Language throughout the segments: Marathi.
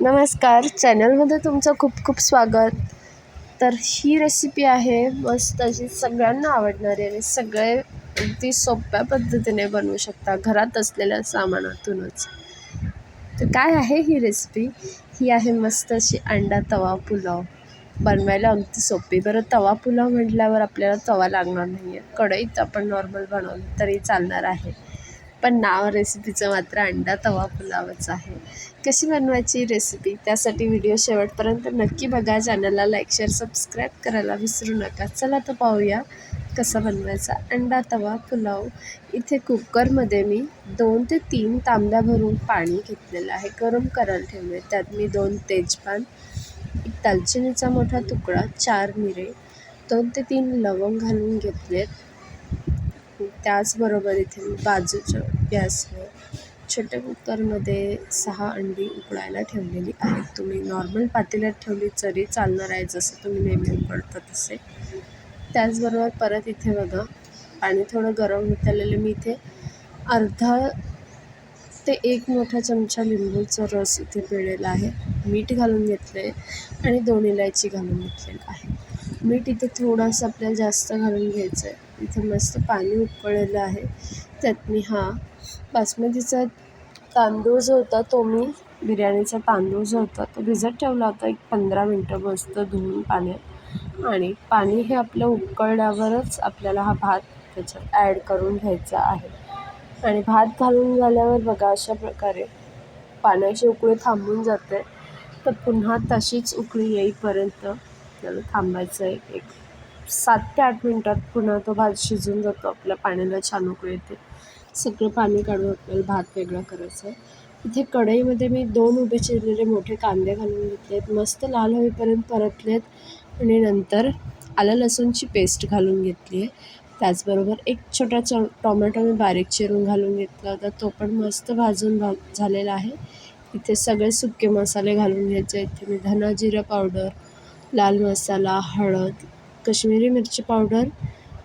नमस्कार. चॅनलमध्ये तुमचं खूप खूप स्वागत. तर ही रेसिपी आहे मस्त अशी सगळ्यांना आवडणारी आणि सगळे अगदी सोप्या पद्धतीने बनवू शकता घरात असलेल्या सामानातूनच. तर काय आहे ही रेसिपी ही आहे मस्त अशी अंडा तवा पुलाव. बनवायला अगदी सोपी. बरं तवा पुलाव म्हटल्यावर आपल्याला तवा लागणार नाही आहे कढईत आपण नॉर्मल बनवलं तरी चालणार आहे. पण नाव रेसिपीचं मात्र अंडा तवा पुलावच आहे. कशी बनवायची रेसिपी त्यासाठी व्हिडिओ शेवटपर्यंत नक्की बघा. चॅनलला लाईक शेअर सबस्क्राईब करायला विसरू नका. चला तर पाहूया कसा बनवायचा अंडा तवा पुलाव. इथे कुकरमध्ये मी दोन ते तीन तांब्या भरून पाणी घेतलेलं आहे. गरम करायला ठेवले त्यात मी दोन तेजपान एक दालचिनीचा मोठा तुकडा चार मिरे दोन ते तीन लवंग घालून घेतलेत. त्याचबरोबर इथे मी बाजूच्या गॅसवर छोट्या कुकरमध्ये सहा अंडी उकळायला ठेवलेली आहेत. तुम्ही नॉर्मल पातेल्यात ठेवली तरी चालणार आहे जसं तुम्ही नेहमी उकळता तसे. त्याचबरोबर परत इथे बघा पाणी थोडं गरम होत आलेलं मी इथे अर्धा ते एक मोठा चमचा लिंबूचा रस इथे पिळलेला आहे. मीठ घालून घेतलं आहे आणि दोन इलायची घालून घेतलेलं आहे. मीठ इथे थोडंसं आपल्याला जास्त घालून घ्यायचं आहे इथं मस्त पाणी उकळलेलं आहे. त्यात मी हा. बासमतीचा तांदूळ जो होता तो मी बिर्याणीचा तांदूळ जो होता तो भिजत ठेवला होता. एक पंधरा मिनटं मस्त धुवून पाण्यात. आणि पाणी हे आपलं उकळल्यावरच आपल्याला हा भात त्याच्यात ॲड करून घ्यायचा आहे. आणि भात घालून झाल्यावर बघा अशा प्रकारे पाण्याची उकळी थांबून जाते. तर पुन्हा तशीच उकळी येईपर्यंत आपल्याला थांबायचं आहे एक. सात ते आठ मिनटात पुन्हा तो भात शिजून जातो. आपल्या पाण्याला छान उकळी येते. सगळं पाणी काढून आपल्याला भात वेगळा करायचा आहे. इथे कढईमध्ये मी दोन उभे चिरलेले मोठे कांदे घालून घेतलेत मस्त लाल होईपर्यंत परतलेत आणि नंतर आलं लसूणची पेस्ट घालून घेतली आहे. त्याचबरोबर एक छोटा च टॉमॅटो मी बारीक चिरून घालून घेतला होता. तो पण मस्त भाजून भा झालेला आहे. इथे सगळे सुके मसाले घालून घ्यायचे इथे मी धना जिरा पावडर लाल मसाला हळद कश्मीरी मिरची पावडर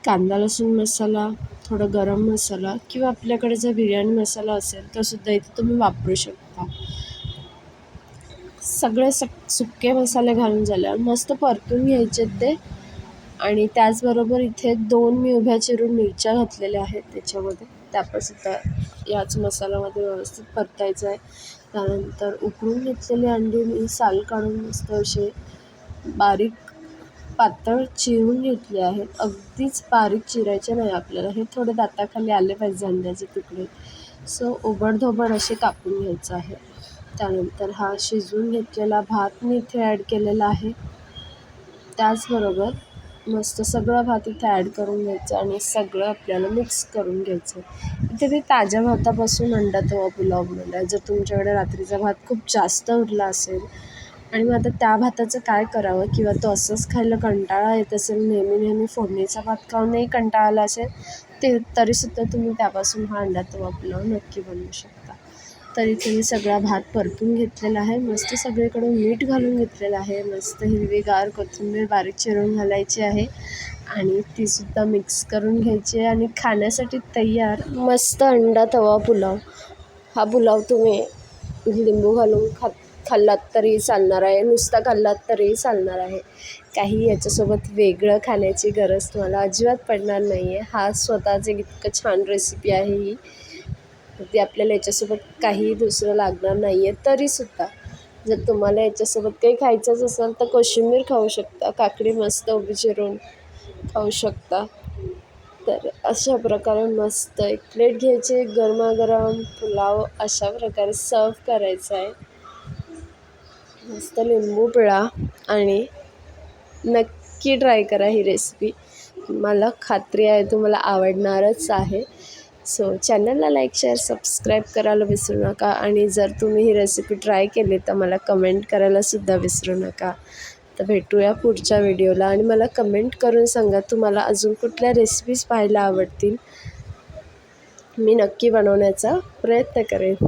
कांदा लसूण मसाला थोडा गरम मसाला किंवा आपल्याकडे जर बिर्याणी मसाला असेल तर सुद्धा इथे तुम्ही वापरू शकता. सगळे सक सुके मसाले घालून झाल्यावर मस्त परतून घ्यायचे ते. आणि त्याचबरोबर इथे दोन मी उभ्या चिरून मिरच्या घातलेल्या आहेत त्याच्यामध्ये. त्या पण सुद्धा याच मसाल्यामध्ये व्यवस्थित परतायचं आहे. त्यानंतर उकळून घेतलेली अंडी मी साल काढून मस्त असे बारीक पातळ चिरून घेतले आहेत. अगदीच बारीक चिरायचे नाही आपल्याला. हे थोडे दाताखाली आले पाहिजे अंड्याचे तुकडे. सो ओबडधोबड असे कापून घ्यायचं आहे. त्यानंतर हा शिजवून घेतलेला भात मी इथे ॲड केलेला आहे. त्याचबरोबर मस्त सगळा भात इथे ॲड करून घ्यायचं आणि सगळं आपल्याला मिक्स करून घ्यायचं. इथे मी ताज्या भातापासून अंडा तवा पुलाव बनवला आहे. जर तुमच्याकडे रात्रीचा भात खूप जास्त उरला असेल आणि मग आता त्या भाताचं काय करावं? किंवा तो असंच खायला कंटाळा येत असेल नेहमी नेहमी फोडणीचा भात खाऊनही कंटाळा आला असेल ते तरीसुद्धा तुम्ही त्यापासून हा अंडा तवा पुलाव नक्की बनवू शकता. तर इथे मी सगळा भात परतून घेतलेला आहे मस्त सगळीकडून मीठ घालून घेतलेलं आहे मस्त हिरवीगार कोथिंबीर बारीक चिरून घालायची आहे आणि तीसुद्धा मिक्स करून घ्यायची आहे आणि खाण्यासाठी तयार मस्त अंडा तवा पुलाव. हा पुलाव तुम्ही लिंबू घालून खात खाल्लात तरी चालणार आहे नुसता खाल्लात तरी चालणार आहे. काही याच्यासोबत वेगळं खाण्याची गरज तुम्हाला अजिबात पडणार नाही आहे हा स्वतःच एक इतकं छान रेसिपी आहे ही ती आपल्याला याच्यासोबत काही दुसरं लागणार नाही आहे तरीसुद्धा जर तुम्हाला याच्यासोबत काही खायचंच असेल तर कोशिंबीर खाऊ शकता काकडी मस्त उभी चिरून खाऊ शकता. तर अशा प्रकारे मस्त एक प्लेट घ्यायची गरमागरम पुलाव अशा प्रकारे सर्व करायचा आहे. मस्त लिंबू पिळा आणि नक्की ट्राय करा ही रेसिपी मला खात्री आहे तुम्हाला आवडणारच आहे. सो चॅनलला लाईक शेअर सबस्क्राईब करायला विसरू नका. आणि जर तुम्ही ही रेसिपी ट्राय केली तर मला कमेंट करायलासुद्धा विसरू नका. तर भेटूया पुढच्या व्हिडिओला आणि मला कमेंट करून सांगा तुम्हाला अजून कुठल्या रेसिपीज पाहायला आवडतील? मी नक्की बनवण्याचा प्रयत्न करेन.